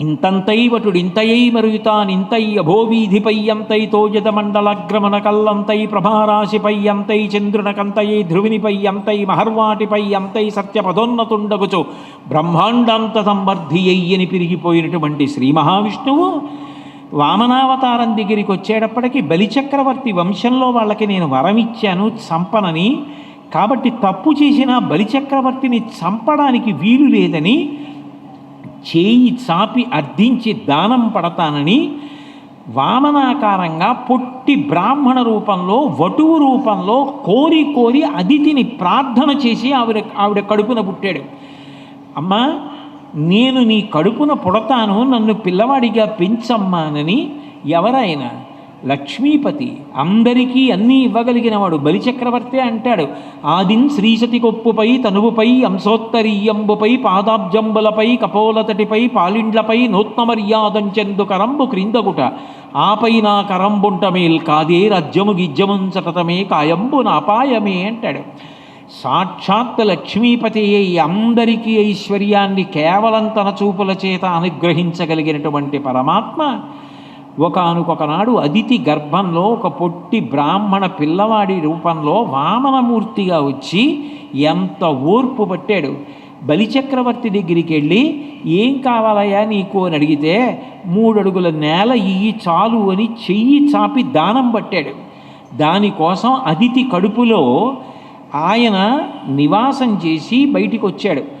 ఇంతంతైవటుడు ఇంతయై మరుయుతాన్ ఇంతై అభోవీధిపై అంతై తోజద కల్లంతై ప్రభారాశిపై అంతై చంద్రునకంతయై ధ్రువినిపై అంతై మహర్వాటిపై అంతై సత్యపదోన్నతుండగుచు బ్రహ్మాండాంత సంవర్ధి అయ్యని పిరిగిపోయినటువంటి శ్రీ మహావిష్ణువు వామనావతారం దగ్గరికి వచ్చేటప్పటికి బలిచక్రవర్తి వంశంలో వాళ్ళకి నేను వరమిచ్చాను చంపనని. కాబట్టి తప్పు చేసిన బలిచక్రవర్తిని చంపడానికి వీలు లేదని చేయి చాపి అర్థించి దానం పడతానని వామనాకారంగా పొట్టి బ్రాహ్మణ రూపంలో వటువు రూపంలో కోరి కోరి అదితిని ప్రార్థన చేసి ఆవిడ ఆవిడ కడుపున పుట్టాడు. అమ్మా నేను నీ కడుపున పుడతాను నన్ను పిల్లవాడిగా పెంచమ్మానని ఎవరైనా లక్ష్మీపతి అందరికీ అన్నీ ఇవ్వగలిగినవాడు బలిచక్రవర్తి అంటాడు. ఆదిన్ శ్రీశతి కొప్పుపై తనువుపై అంశోత్తరీయంబుపై పాదాబ్జంబులపై కపోలతటిపై పాలిండ్లపై నూత్న మర్యాదంచెందు కరంబు క్రిందగుట. ఆపై నా కరంబుంటమేల్ కాదే రజ్యము గిజ్జమున్ సతతమే కాయంబు నాపాయమే అంటాడు. సాక్షాత్ లక్ష్మీపతి అయి అందరికీ ఐశ్వర్యాన్ని కేవలం తన చూపుల చేత అనుగ్రహించగలిగినటువంటి పరమాత్మ. ఒకనకొకనాడు అదితి గర్భంలో ఒక పొట్టి బ్రాహ్మణ పిల్లవాడి రూపంలో వామనమూర్తిగా వచ్చి ఎంత ఓర్పు పట్టాడు. బలిచక్రవర్తి దగ్గరికి వెళ్ళి ఏం కావాలయ్యా నీకు? అని అడిగితే మూడు అడుగుల నేల ఇయ్యి చాలు అని చెయ్యి చాపి దానం పట్టాడు. దానికోసం అదితి కడుపులో ఆయన నివాసం చేసి బయటికి వచ్చాడు